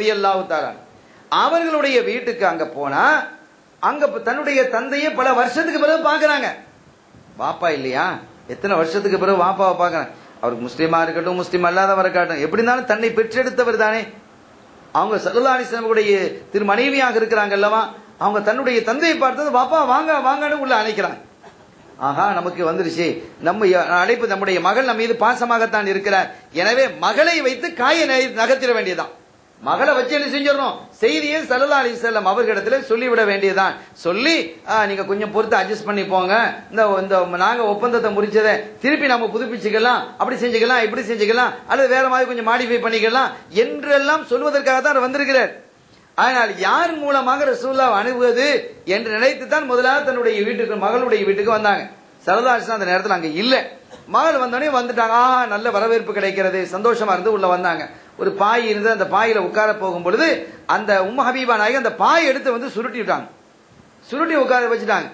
ரலியல்லாஹு தஆலா அவர்களுடைய வீட்டுக்கு அங்க போனா அங்க தன்னுடைய தந்தையை பல வருஷத்துக்கு பிறகு பாக்குறாங்க. வாப்பா இல்லையா? எத்தனை வருஷத்துக்கு பிறகு வாப்பாவை பாக்குறாங்க. அவருக்கு முஸ்லீமா இருக்கட்டும் முஸ்லீம் அல்லாதவரை இருக்கட்டும் எப்படி இருந்தாலும் தன்னை பெற்றெடுத்தவர் தானே. அவங்க சல்லா திரு மனைவியாக இருக்கிறாங்க அல்லவா? அவங்க தன்னுடைய தந்தையை பார்த்தது வாப்பா வாங்க வாங்கன்னு உள்ள அழைக்கிறாங்க ஆஹா நமக்கு வந்துருச்சு. நம்ம அழைப்பு நம்முடைய மகள் நம்ம மீது பாசமாகத்தான் இருக்கிறார் எனவே மகளை வைத்து காயை நகை- நகர்த்திட வேண்டியதான் மகளை வச்சு என்ன செஞ்சிடணும்? செய்தியை சல்லா அலி செல்லம் அவர்களிடத்துல சொல்லிவிட வேண்டியதுதான். சொல்லி நீங்க கொஞ்சம் பொறுத்து அட்ஜஸ்ட் பண்ணி போங்க. இந்த இந்த நாங்க ஒப்பந்தத்தை முடிச்சதை திருப்பி நம்ம புதுப்பிச்சுக்கலாம். அப்படி செஞ்சுக்கலாம் இப்படி செஞ்சுக்கலாம். அல்லது வேற மாதிரி கொஞ்சம் மாடிஃபை பண்ணிக்கலாம். என்றெல்லாம் சொல்வதற்காக தான் வந்திருக்கிறார். ஆனால் யார் மூலமாக ரசூல்லா அணுகுவது என்று நினைத்து தான் முதலாக தன்னுடைய வீட்டுக்கு மகளுடைய வீட்டுக்கு வந்தாங்க. சரதா அந்த நேரத்தில் அங்க இல்ல. மகள் வந்தோடனே வந்துட்டாங்க. ஆஹா நல்ல வரவேற்பு கிடைக்கிறது. சந்தோஷமா இருந்து உள்ள வந்தாங்க. ஒரு பாய் இருந்து அந்த பாயில உட்கார போகும் பொழுது அந்த உம்ம ஹபீபா நாயகி அந்த பாய் எடுத்து வந்து சுருட்டி விட்டாங்க சுருட்டி உட்கார வச்சுட்டாங்க.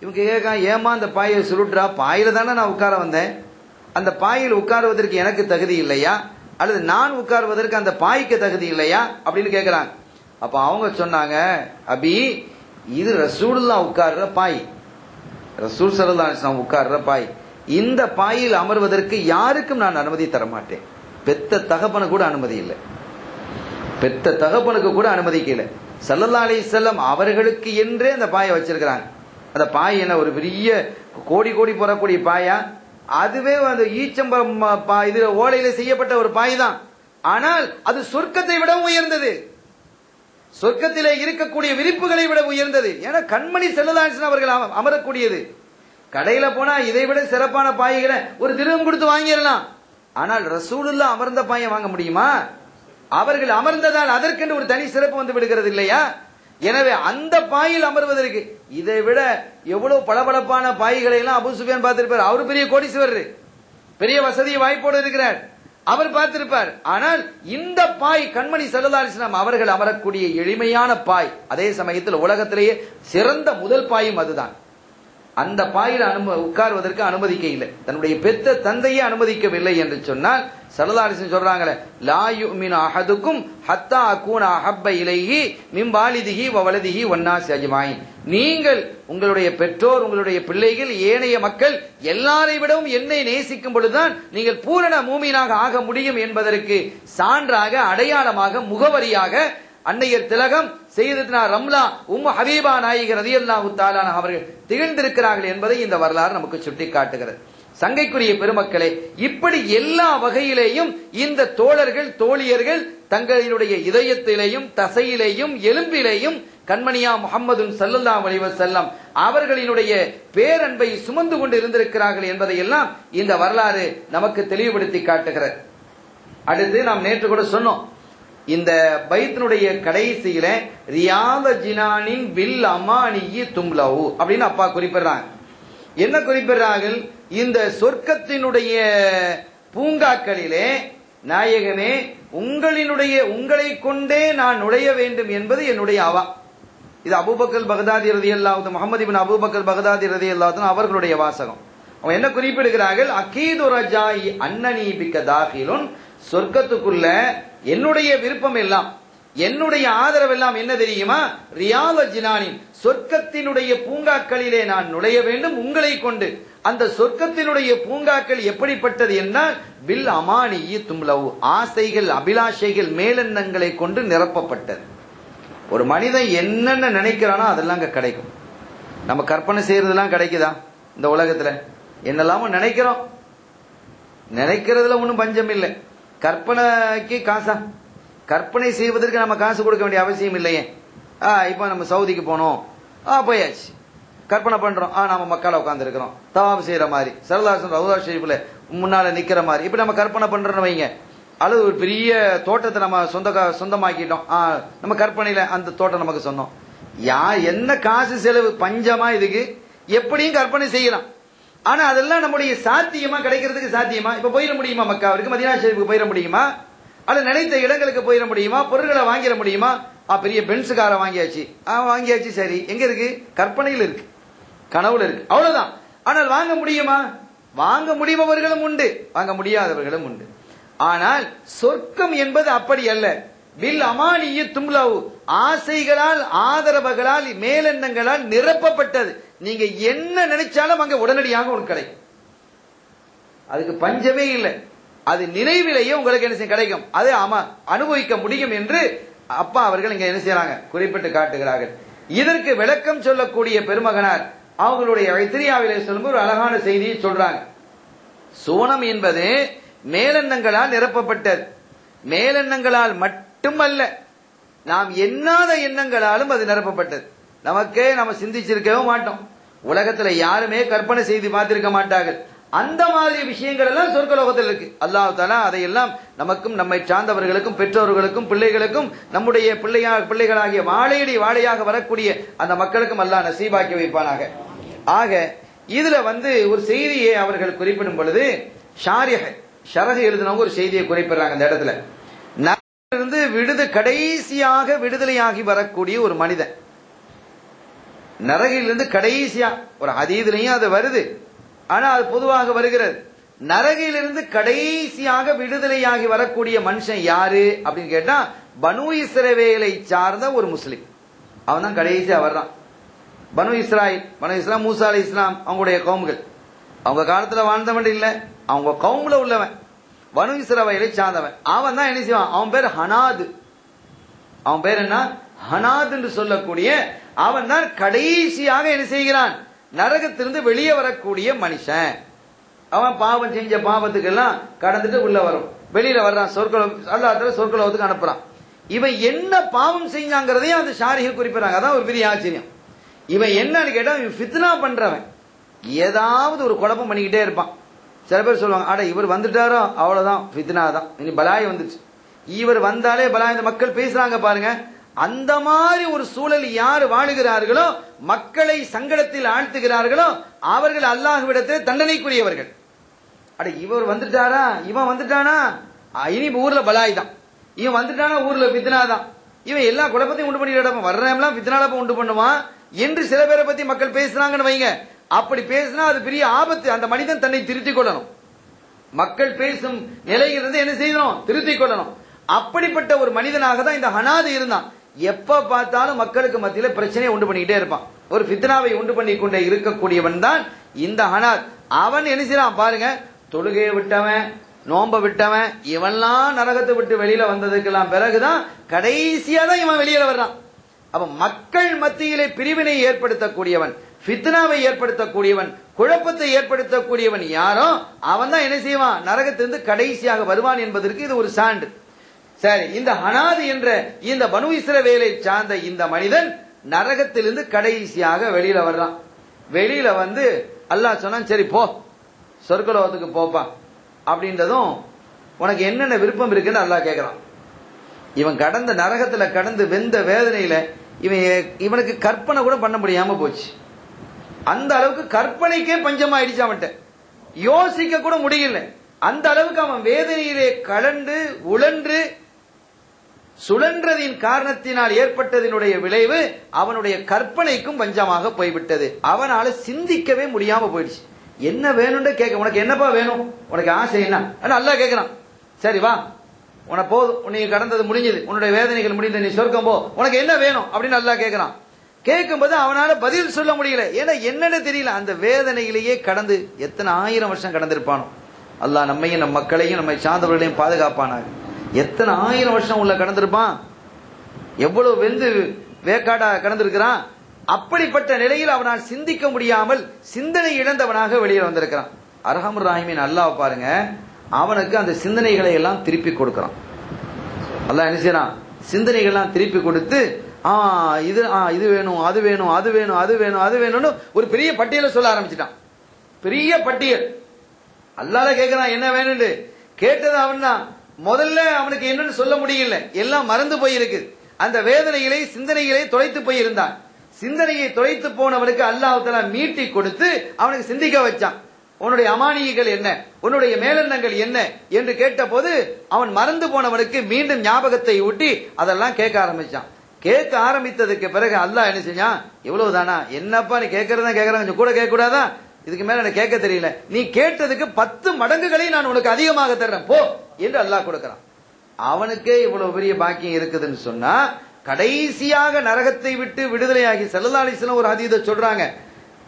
இவங்க கேட்க ஏமா அந்த பாயை சுருட்டுறா? பாயில தானே நான் உட்கார வந்தேன். அந்த பாயில் உட்காருவதற்கு எனக்கு தகுதி இல்லையா? அல்லது நான் உட்காருவதற்கு அந்த பாய்க்கு தகுதி இல்லையா? அப்படின்னு கேட்கிறாங்க. அப்ப அவங்க சொன்னாங்க அபி இது ரசூல்லா உட்கார்ற பாய். ரசூல் சரல்லா உட்கார்ற பாய். இந்த பாயில் அமர்வதற்கு யாருக்கும் நான் அனுமதி தர மாட்டேன் பெத்த தகப்பன கூட அனுமதி இல்லை. பெத்த தகப்பனுக்கு கூட அனுமதிக்கல சல்லல்லா அலி செல்லம் அவர்களுக்கு என்றே அந்த பாயை வச்சிருக்கிறாங்க. அந்த பாய் என்ன ஒரு பெரிய கோடி கோடி போறக்கூடிய பாயா? அதுவே அந்த ஈச்சம்பரம் பா- இது ஓலையில செய்யப்பட்ட ஒரு பாய் தான் ஆனால் அது சொர்க்கத்தை விடவும் உயர்ந்தது. சொர்க்கத்திலே இருக்கக்கூடிய விரிப்புகளை விட உயர்ந்தது. ஏன்னா கண்மணி செல்லதாசன் அவர்கள் அமரக்கூடியது. கடையில போனா இதை விட சிறப்பான பாய்களை ஒரு திருவம் கொடுத்து வாங்கிடலாம். ஆனால் ரசூலுல்லா அமர்ந்த பாயை வாங்க முடியுமா? அவர்கள் அமர்ந்ததால் அதற்கென்று ஒரு தனி சிறப்பு வந்து விடுகிறது இல்லையா? எனவே அந்த பாயில் அமர்வதற்கு இதை விட எவ்வளவு பளபளப்பான பாய்களை எல்லாம் அபு சுஃபியான் பார்த்திருப்பார். அவர் பெரிய கோடீஸ்வரர். பெரிய வசதி வாய்ப்போடு இருக்கிறார். அவர் பார்த்திருப்பார். ஆனால் இந்த பாய் கண்மணி செல்லதாரிசனம் அவர்கள் அமரக்கூடிய எளிமையான பாய் அதே சமயத்தில் உலகத்திலேயே சிறந்த முதல் பாயும் அதுதான். அந்த பாயில் அனும உட்காருவதற்கு அனுமதிக்க இல்லை தன்னுடைய பெத்த தந்தையே அனுமதிக்கவில்லை என்று சொன்னால் சரதாரிசன் சொல்றாங்களே லாயு மீன் அஹதுக்கும் ஹத்தா அக்கூன் அஹப்ப இலைகி மிம்பாலிதிகி வாலிதிஹி ஒன்னா வலதிஹி நீங்கள் உங்களுடைய பெற்றோர் உங்களுடைய பிள்ளைகள் ஏனைய மக்கள் எல்லாரை விடவும் என்னை நேசிக்கும் பொழுதுதான் நீங்கள் பூரண மூமீனாக ஆக முடியும் என்பதற்கு சான்றாக அடையாளமாக முகவரியாக அன்னையர் திலகம் செய்ததுனா ரம்லா உம் ஹபீபா நாயகர் ரதியல்லாஹு தாலான அவர்கள் திகழ்ந்திருக்கிறார்கள் என்பதை இந்த வரலாறு நமக்கு சுட்டி காட்டுகிறது சங்கைக்குரிய பெருமக்களே இப்படி எல்லா வகையிலேயும் இந்த தோழர்கள் தோழியர்கள் தங்களினுடைய இதயத்திலேயும் தசையிலேயும் எலும்பிலேயும் கண்மணியா முகம்மது சல்லல்லா செல்லம் அவர்களினுடைய பேரன்பை சுமந்து கொண்டு இருந்திருக்கிறார்கள் என்பதையெல்லாம் இந்த வரலாறு நமக்கு தெளிவுபடுத்தி காட்டுகிறது. அடுத்து நாம் நேற்று கூட சொன்னோம். இந்த பைத்தினுடைய கடைசியில ரியாத ஜினானின் வில் அமானியி தும்லவு அப்படின்னு அப்பா குறிப்பிடுறாங்க. என்ன குறிப்பிடுறார்கள்? இந்த சொர்க்கத்தினுடைய பூங்காக்களிலே நாயகனே உங்களினுடைய உங்களை கொண்டே நான் நுழைய வேண்டும் என்பது என்னுடைய அவா. இது அபூபக்கர் பகதாதி ரதி அல்லாவது முகமது பின் அபூபக்கர் பகதாதி ரதி அல்லாவது அவர்களுடைய வாசகம். அவன் என்ன குறிப்பிடுகிறார்கள்? அகீது ரஜாயி அன்னனி பிக்க தாகிலுன் சொர்க்கத்துக்குள்ள என்னுடைய விருப்பம் எல்லாம் என்னுடைய ஆதரவெல்லாம் என்ன தெரியுமா? ரியால ஜினானின் சொர்க்கத்தினுடைய பூங்காக்களிலே நான் நுழைய வேண்டும் உங்களை கொண்டு. அந்த சொர்க்கத்தினுடைய பூங்காக்கள் எப்படிப்பட்டது என்றால் வில் அமானி தும்லவு ஆசைகள் அபிலாஷைகள் மேலெண்ணங்களை கொண்டு நிரப்பப்பட்டது. ஒரு மனிதன் என்னென்ன நினைக்கிறானோ அதெல்லாம் அங்கே கிடைக்கும். நம்ம கற்பனை செய்யறதெல்லாம் கிடைக்குதா இந்த உலகத்துல? என்னெல்லாமோ நினைக்கிறோம். நினைக்கிறதுல ஒன்றும் பஞ்சம் இல்லை. கற்பனைக்கு காசா. கற்பனை செய்வதற்கு நம்ம காசு கொடுக்க வேண்டிய அவசியம் இல்லையே. ஆ இப்போ நம்ம சவுதிக்கு போனோம். ஆ போயாச்சு. கற்பனை பண்றோம். ஆ நம்ம மக்களை உட்காந்துருக்கிறோம் தவாப் செய்யற மாதிரி. சரதாசன் ரவுதா ஷெரீஃபில் முன்னால நிக்கிற மாதிரி. இப்படி நம்ம கற்பனை பண்றோம்னு வைங்க. அல்லது ஒரு பெரிய தோட்டத்தை நம்ம சொந்த சொந்தமாக்கிட்டோம். ஆ நம்ம கற்பனையில அந்த தோட்டம் நமக்கு சொந்தம். யா என்ன காசு செலவு? பஞ்சமா இதுக்கு. எப்படியும் கற்பனை செய்யலாம். ஆனா அதெல்லாம் நம்முடைய சாத்தியமா கிடைக்கிறதுக்கு சாத்தியமா? இப்ப போயிட முடியுமா மக்காவிற்கு மதினா ஷெரீஃபுக்கு போயிட முடியுமா? அல்ல நினைத்த இடங்களுக்கு போயிட முடியுமா? பொருட்களை வாங்கிட முடியுமா? ஆ பெரிய பென்ஸ் காரை வாங்கியாச்சு. ஆ வாங்கியாச்சு சரி. எங்க இருக்கு? கற்பனையில் இருக்கு. கனவுல இருக்கு. அவ்வளவுதான். ஆனால் வாங்க முடியுமா? வாங்க முடிபவர்களும் உண்டு. வாங்க முடியாதவர்களும் உண்டு. ஆனால் சொர்க்கம் என்பது அப்படி அல்ல. வில் அமானிய தும்லவு. ஆசைகளால் ஆதரவுகளால் மேலெண்ணங்களால் நிரப்பப்பட்டது. நீங்க என்ன நினைச்சாலும் அங்க உடனடியாக உங்களுக்கு கிடைக்கும். அதுக்கு பஞ்சமே இல்லை. அது நினைவிலேயே உங்களுக்கு என்ன செய்ய கிடைக்கும். அது ஆமா அனுபவிக்க முடியும் என்று அப்பா அவர்கள் இங்க என்ன செய்யறாங்க குறிப்பிட்டு காட்டுகிறார்கள். இதற்கு விளக்கம் சொல்லக்கூடிய பெருமகனார் அவங்களுடைய ஐத்திரியாவிலே சொல்லும்போது ஒரு அழகான செய்தியை சொல்றாங்க. சோனம் என்பது மேலெண்ணங்களால் நிரப்பப்பட்டது. மேலெண்ணங்களால் மட்டுமல்ல நாம் எண்ணாத எண்ணங்களாலும் அது நிரப்பப்பட்டது. நமக்கே நம்ம சிந்திச்சிருக்கவே மாட்டோம். உலகத்துல யாருமே கற்பனை செய்து பார்த்திருக்க மாட்டார்கள். அந்த மாதிரி விஷயங்கள் எல்லாம் சொர்க்கலோகத்தில் இருக்கு. அல்லாஹ் தாலா அதையெல்லாம் நமக்கும் நம்மை சார்ந்தவர்களுக்கும் பெற்றோர்களுக்கும் பிள்ளைகளுக்கும் நம்முடைய பிள்ளையா பிள்ளைகளாகிய வாழையடி வாழையாக வரக்கூடிய அந்த மக்களுக்கும் அல்லாஹ் நசீபாக்கி வைப்பானாக. ஆக இதுல வந்து ஒரு செய்தியை அவர்கள் குறிப்பிடும் பொழுது ஷாரிஹ ஷரக எழுதினவங்க ஒரு செய்தியை குறிப்பிடுறாங்க அந்த இடத்துல. இருந்து விடுது கடைசியாக விடுதலையாகி வரக்கூடிய ஒரு மனிதன். நரகிலிருந்து கடைசியா ஒரு அதீதுலையும் அது வருது. ஆனா அது பொதுவாக வருகிறது. நரகிலிருந்து கடைசியாக விடுதலையாகி வரக்கூடிய மனுஷன் யாரு அப்படின்னு கேட்டா பனு இஸ்ரவேலை சார்ந்த ஒரு முஸ்லீம். அவன் தான் கடைசியா வர்றான் பனு இஸ்ராயில் பனு இஸ்லாம் மூசா அலி இஸ்லாம் அவங்களுடைய கவுமுகள். அவங்க காலத்துல வாழ்ந்தவன் இல்ல அவங்க கவுமுல உள்ளவன். பனு இஸ்ரவேலை சார்ந்தவன். அவன் தான் என்ன செய்வான்? அவன் பேர் ஹனாது. அவன் பேர் என்ன? ஹனாத் என்று சொல்லக்கூடிய அவன் தான் கடைசியாக என்ன செய்கிறான்? நரகத்திலிருந்து வெளியே வரக்கூடிய மனுஷன். அவன் பாவம் செஞ்ச பாவத்துக்கெல்லாம் கடந்துட்டு உள்ள வரும். வெளியில வர்றான் சொற்களம் அல்லாத்துல சொற்களத்துக்கு அனுப்புறான். இவன் என்ன பாவம் செஞ்சாங்கிறதையும் அந்த ஷாரிகள் குறிப்பிடுறாங்க. அதான் ஒரு பெரிய ஆச்சரியம். இவன் என்னன்னு கேட்டா இவன் ஃபித்னா பண்றவன். ஏதாவது ஒரு குழப்பம் பண்ணிக்கிட்டே இருப்பான். சில பேர் சொல்லுவாங்க அட இவர் வந்துட்டாரோ? அவ்வளவுதான் ஃபித்னா தான். இனி பலாய் வந்துச்சு இவர் வந்தாலே பலாய். இந்த மக்கள் பேசுறாங்க பாருங்க. அந்த மாதிரி ஒரு சூழல் யார் வாழுகிறார்களோ மக்களை சங்கடத்தில் ஆழ்த்துகிறார்களோ அவர்கள் அல்லாஹ்விடத்தில் தண்டனைக்குரியவர்கள். அட இவர் வந்துட்டாரா? இவன் வந்துட்டானா? இனி ஊர்ல பலாய் தான் இவன் வந்துட்டானா? ஊர்ல பித்னாதான். இவன் எல்லா குழப்பத்தையும் உண்டு பண்ணிட்டு வர்றவெல்லாம் பித்னால உண்டு பண்ணுவான். என்று சில பேரை பத்தி மக்கள் பேசுறாங்கன்னு வைங்க. அப்படி பேசினா அது பெரிய ஆபத்து. அந்த மனிதன் தன்னை திருத்திக் கொள்ளணும். மக்கள் பேசும் நிலையிலிருந்து என்ன செய்யணும்? திருத்திக் கொள்ளணும். அப்படிப்பட்ட ஒரு மனிதனாக தான் இந்த ஹனாது இருந்தான். எப்ப பார்த்தாலும் மக்களுக்கு மத்தியில பிரச்சனையை உண்டு பண்ணிக்கிட்டே இருப்பான். ஒரு ஃபித்னாவை உண்டு பண்ணி கொண்டே இருக்கக்கூடியவன் தான் இந்த ஹனாத். அவன் என்ன செய்யறான் பாருங்க தொழுகையை விட்டவன் நோம்ப விட்டவன் இவன்லாம் நரகத்தை விட்டு வெளியில வந்ததுக்கெல்லாம் பிறகுதான் கடைசியா தான் இவன் வெளியில வர்றான். அப்ப மக்கள் மத்தியிலே பிரிவினை ஏற்படுத்தக்கூடியவன் ஃபித்னாவை ஏற்படுத்தக்கூடியவன் குழப்பத்தை ஏற்படுத்தக்கூடியவன் யாரோ அவன் தான் என்ன செய்வான்? நரகத்திலிருந்து கடைசியாக வருவான் என்பதற்கு இது ஒரு சான்று. சரி இந்த ஹனாது என்ற இந்த பனு இஸ்ரவேலை சார்ந்த இந்த மனிதன் நரகத்திலிருந்து கடைசியாக வெளியில வர்றான். வெளியில வந்து அல்லாஹ் சொன்னான் சரி போ. சொர்க்கலோகத்துக்கு போப்பா. அப்படின்றதும் உனக்கு என்னென்ன விருப்பம் இருக்குன்னு அல்லாஹ் கேட்கறான் இவன் கடந்த நரகத்துல கடந்து வெந்த வேதனையில இவன் இவனுக்கு கற்பனை கூட பண்ண முடியாம போச்சு. அந்த அளவுக்கு கற்பனைக்கே பஞ்சமாயிடுச்சு அவன்கிட்ட. யோசிக்க கூட முடியல. அந்த அளவுக்கு அவன் வேதனையிலே கலந்து உழன்று சுழன்றதின் காரணத்தினால் ஏற்பட்டதினுடைய விளைவு அவனுடைய கற்பனைக்கும் பஞ்சமாக போய்விட்டது. அவனால சிந்திக்கவே முடியாம போயிடுச்சு. என்ன வேணும்னு கேட்க உனக்கு என்னப்பா வேணும்? உனக்கு ஆசை என்ன? நல்லா கேட்கறான். சரி வா. உனக்கு போதும். நீ கடந்தது முடிஞ்சது. உன்னுடைய வேதனைகள் முடிந்தது நீ சொர்க்கம் போ. உனக்கு என்ன வேணும்? அப்படின்னு நல்லா கேட்கறான். கேட்கும்போது அவனால பதில் சொல்ல முடியல. ஏன்னா என்னன்னு தெரியல. அந்த வேதனையிலேயே கடந்து எத்தனை ஆயிரம் வருஷம் கடந்திருப்பானோ. அல்லாஹ் நம்மையும் நம் மக்களையும் நம்மை சார்ந்தவர்களையும் பாதுகாப்பானாங்க எத்தனை ஆயிரம் வருஷம் உள்ள கடந்திருப்பான்? எவ்வளவு வெந்து வேக்காடா கடந்திருக்கிறான்? அப்படிப்பட்ட நிலையில் அவனால் சிந்திக்க முடியாமல் சிந்தனை இழந்தவனாக வெளியில் வந்திருக்கிறான். அரஹமுர் ராஹிமின் அல்லாஹ் பாருங்க அவனுக்கு அந்த சிந்தனைகளை எல்லாம் திருப்பி கொடுக்கிறான். அல்லாஹ் என்ன செய்யறான்? சிந்தனைகள்லாம் திருப்பி கொடுத்து ஆ இது ஆ இது வேணும் அது வேணும் அது வேணும் அது வேணும் அது வேணும்னு ஒரு பெரிய பட்டியலை சொல்ல ஆரம்பிச்சிட்டான். பெரிய பட்டியல். அல்லால கேட்கறான் என்ன வேணும்னு. கேட்டது அவன் தான் முதல்ல அவனுக்கு என்னன்னு சொல்ல முடியல. எல்லாம் மறந்து போயிருக்கு. அந்த வேதனைகளை சிந்தனைகளை தொலைத்து போயிருந்தான். சிந்தனையை தொலைத்து போனவனுக்கு அல்லாஹ் மீட்டி கொடுத்து அவனுக்கு சிந்திக்க வச்சான். உன்னுடைய அமானியங்கள் என்ன? உன்னுடைய மேலெண்ணங்கள் என்ன? என்று கேட்டபோது அவன் மறந்து போனவனுக்கு மீண்டும் ஞாபகத்தை ஊட்டி அதெல்லாம் கேட்க ஆரம்பிச்சான். கேட்க ஆரம்பித்ததுக்கு பிறகு அல்லாஹ் என்ன செஞ்சான்? இவ்வளவுதானா? என்னப்பா நீ கேட்கறதா கேட்கறாங்க கொஞ்சம் கூட கேட்க கூடாதா இதுக்கு மேல எனக்கு கேட்க தெரியல. நீ கேட்டதுக்கு பத்து மடங்குகளை நான் உனக்கு அதிகமாக தர்றேன். போ. என்று அல்லாஹ் கொடுக்கிறான். அவனுக்கே இவ்வளவு பெரிய பாக்கியம் இருக்குதுன்னு சொன்னா கடைசியாக நரகத்தை விட்டு விடுதலையாகி செல்லதாலிசன ஒரு அதீத சொல்றாங்க.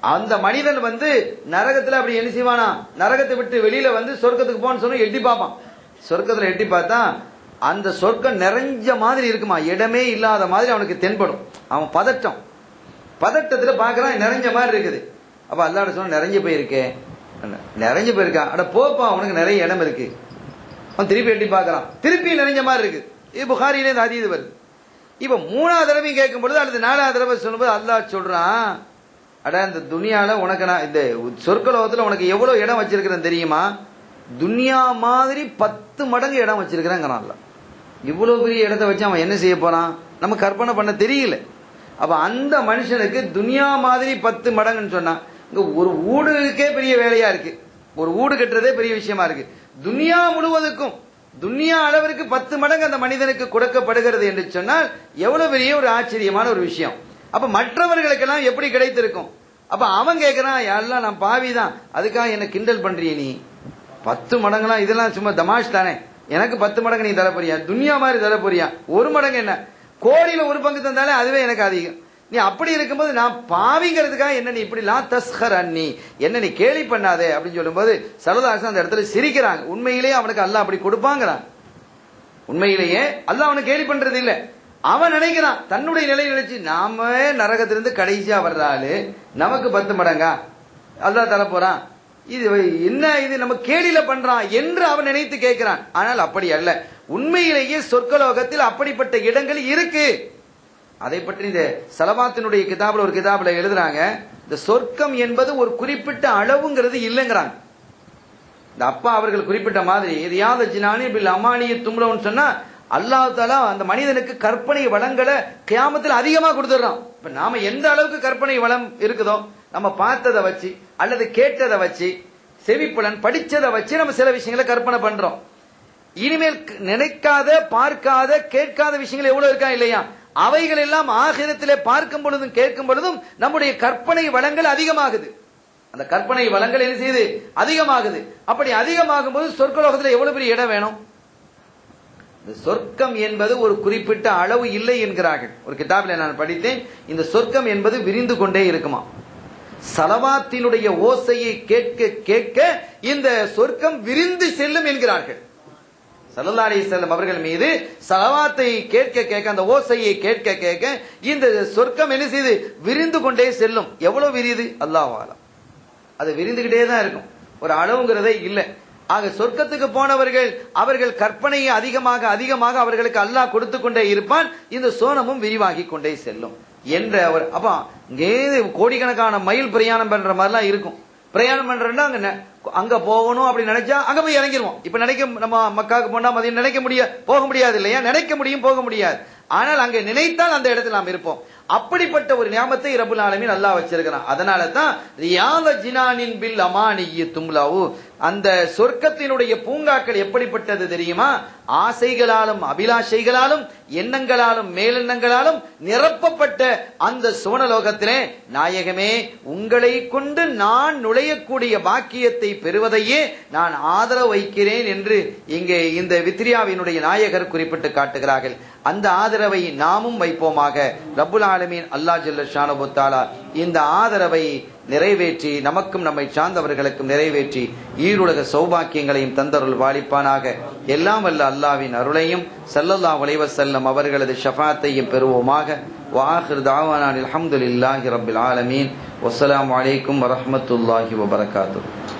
அந்த மனிதன் வந்து நரகத்துல அப்படி என்ன செய்வானா? நரகத்தை விட்டு வெளியில வந்து சொர்க்கத்துக்கு போன்னு சொன்னா எட்டி பார்ப்பான். சொர்க்கத்துல எட்டி பார்த்தா அந்த சொர்க்கம் நிறைஞ்ச மாதிரி இருக்குமா? இடமே இல்லாத மாதிரி அவனுக்கு தென்படும். அவன் பதட்டம். பதட்டத்துல பாக்குறான் நிறைஞ்ச மாதிரி இருக்குது. அப்ப அல்லாட சொன்ன நிறைஞ்சு போயிருக்கே. நிறைஞ்சு போயிருக்கா? அட போப்பா அவனுக்கு நிறைய இடம் இருக்கு. அவன் திருப்பி எட்டி பார்க்கறான்? திருப்பி நிறைஞ்ச மாதிரி இருக்கு. இது புகாரிலே இந்த அதீது வருது. இப்ப மூணாவது தடவை கேட்கும் பொழுது அல்லது நாலாவது தடவை சொல்லும்போது அல்லாஹ் சொல்றான் அட இந்த துனியால உனக்கு நான் இந்த சொற்கலோகத்துல உனக்கு எவ்வளவு இடம் வச்சிருக்கிறேன் தெரியுமா? துனியா மாதிரி பத்து மடங்கு இடம் வச்சிருக்கிறேங்கிறான்ல இவ்வளவு பெரிய இடத்த வச்சு அவன் என்ன செய்ய போறான்? நம்ம கற்பனை பண்ண தெரியல. அப்ப அந்த மனுஷனுக்கு துனியா மாதிரி பத்து மடங்குன்னு சொன்னா இங்க ஒரு வீடுக்கே பெரிய வேலையா இருக்கு. ஒரு வீடு கட்டுறதே பெரிய விஷயமா இருக்கு. துனியா முழுவதுக்கும் துனியா அளவிற்கு பத்து மடங்கு அந்த மனிதனுக்கு கொடுக்கப்படுகிறது என்று சொன்னால் எவ்வளவு பெரிய ஒரு ஆச்சரியமான ஒரு விஷயம். அப்ப மற்றவர்களுக்கெல்லாம் எப்படி கிடைத்திருக்கும்? அப்ப அவன் கேட்கிறான் எல்லாம் நான் பாவி தான் அதுக்காக என்ன கிண்டல் பண்றிய நீ? பத்து மடங்குலாம் இதெல்லாம் சும்மா தமாஷ் தானே. எனக்கு பத்து மடங்கு நீ தரப்போறியா? துன்யா துனியா மாதிரி தரப்போறியா? ஒரு மடங்கு என்ன? கோடியில ஒரு பங்கு தந்தாலே அதுவே எனக்கு அதிகம். நீ அப்படி இருக்கும்போது நான் பாவிங்கிறதுக்காக என்ன நீ இப்படி லா தஸ்கர் அண்ணி என்ன நீ கேலி பண்ணாதே? அப்படின்னு சொல்லும்போது சரதாசன் அந்த இடத்துல சிரிக்கிறாங்க. உண்மையிலேயே அவனுக்கு அல்ல அப்படி கொடுப்பாங்கிறான். உண்மையிலேயே அல்ல அவனை கேலி பண்றது இல்லை. அவன் நினைக்கிறான். தன்னுடைய நிலை நினைச்சு நாம நரகத்திலிருந்து கடைசியா வர்ற நமக்கு பத்து மடங்கா? அல்லா தர போறான். இது என்ன இது நம்ம கேலியில பண்றான் என்று அவன் நினைத்து கேட்கிறான். ஆனால் அப்படி அல்ல. உண்மையிலேயே சொர்க்கலோகத்தில் அப்படிப்பட்ட இடங்கள் இருக்கு. அதை பற்றி இந்த சலவாத்தினுடைய கிதாபில் ஒரு கிதாபில் எழுதுறாங்க இந்த சொர்க்கம் என்பது ஒரு குறிப்பிட்ட அளவுங்கிறது இல்லைங்கிறாங்க. இந்த அப்பா அவர்கள் குறிப்பிட்ட மாதிரி எதையாவது ஜினானி பில் அமானிய தும்ரவுன்னு சொன்னா அல்லாஹ் தாலா அந்த மனிதனுக்கு கற்பனை வளங்களை கியாமத்தில் அதிகமா கொடுத்துடுறான். இப்ப நாம எந்த அளவுக்கு கற்பனை வளம் இருக்குதோ நம்ம பார்த்ததை வச்சு அல்லது கேட்டதை வச்சு செவிப்புலன் படிச்சதை வச்சு நம்ம சில விஷயங்களை கற்பனை பண்றோம். இனிமேல் நினைக்காத பார்க்காத கேட்காத விஷயங்கள் எவ்வளவு இருக்கா இல்லையா? அவைகள் எல்லாம் ஆகிரத்திலே பார்க்கும் பொழுதும் கேட்கும் பொழுதும் நம்முடைய கற்பனை வளங்கள் அதிகமாகுது. அந்த கற்பனை வளங்கள் என்ன செய்யுது? அதிகமாகுது. அப்படி அதிகமாகும் போது சொர்க்கலோகத்தில் எவ்வளவு பெரிய இடம் வேணும்? இந்த சொர்க்கம் என்பது ஒரு குறிப்பிட்ட அளவு இல்லை என்கிறார்கள். ஒரு கிதாபில் நான் படித்தேன். இந்த சொர்க்கம் என்பது விரிந்து கொண்டே இருக்குமா? சலவாத்தினுடைய ஓசையை கேட்க கேட்க இந்த சொர்க்கம் விரிந்து செல்லும் என்கிறார்கள். சல்லல்லா செல்லம் அவர்கள் மீது சலவாத்தை கேட்க கேட்க அந்த ஓசையை கேட்க கேட்க இந்த சொர்க்கம் என்ன செய்து? விரிந்து கொண்டே செல்லும். எவ்வளவு விரியுது? அல்லாஹ் அது விரிந்துகிட்டே தான் இருக்கும். ஒரு அளவுங்கிறதே இல்லை. ஆக சொர்க்கத்துக்கு போனவர்கள் அவர்கள் கற்பனையை அதிகமாக அதிகமாக அவர்களுக்கு அல்லாஹ் கொடுத்து கொண்டே இருப்பான். இந்த சோனமும் விரிவாகி கொண்டே செல்லும். என்ற ஒரு அப்பா இங்கே கோடிக்கணக்கான மைல் பிரயாணம் பண்ற மாதிரிலாம் இருக்கும். பிரயாணம் பண்றேன்னா அங்க அங்க போகணும் அப்படி நினைச்சா அங்க போய் இறங்கிடுவோம் இப்ப நினைக்க நம்ம மக்காவுக்கு போனா மதியம் நினைக்க முடியாது போக முடியாது இல்லையா? நினைக்க முடியும் போக முடியாது. ஆனால் அங்க நினைத்தால் அந்த இடத்துல நாம் இருப்போம். அப்படிப்பட்ட ஒரு நியமத்தை இரபு நாளுமே நல்லா வச்சிருக்கிறான். அதனால தான் ரியாத ஜினானின் பில் அமானிய தும்லாவு. அந்த சொர்க்கத்தினுடைய பூங்காக்கள் எப்படிப்பட்டது தெரியுமா? ஆசைகளாலும் அபிலாஷைகளாலும் எண்ணங்களாலும் மேலெண்ணங்களாலும் நிரப்பப்பட்ட அந்த சுவனலோகத்திலே நாயகமே உங்களை கொண்டு நான் நுழையக்கூடிய பாக்கியத்தை பெறுவதையே நான் ஆதரவு வைக்கிறேன் என்று இங்கே இந்த வித்ரியாவினுடைய நாயகர் குறிப்பிட்டு காட்டுகிறார்கள். அந்த ஆதரவை நாமும் வைப்போமாக. ரபுல் ஆலமீன் அல்லாஹ் ஜல்ல ஷானபுத்தாலா இந்த ஆதரவை நிறைவேற்றி நமக்கும் நம்மை சார்ந்தவர்களுக்கும் நிறைவேற்றி ஈருலக சௌபாக்கியங்களையும் தந்தருள் வாழிப்பானாக. எல்லாம் வல்ல அல்லாவின் அருளையும் சல்லல்லா உலைவ செல்லம் அவர்களது ஷஃபாத்தையும் பெறுவோமாக. வாஹிர் தாவானான் அல்ஹம்துலில்லாஹி ரபில் ஆலமீன். வசலாம் அலைக்கும் வரமத்துல்லாஹி வபரகாத்து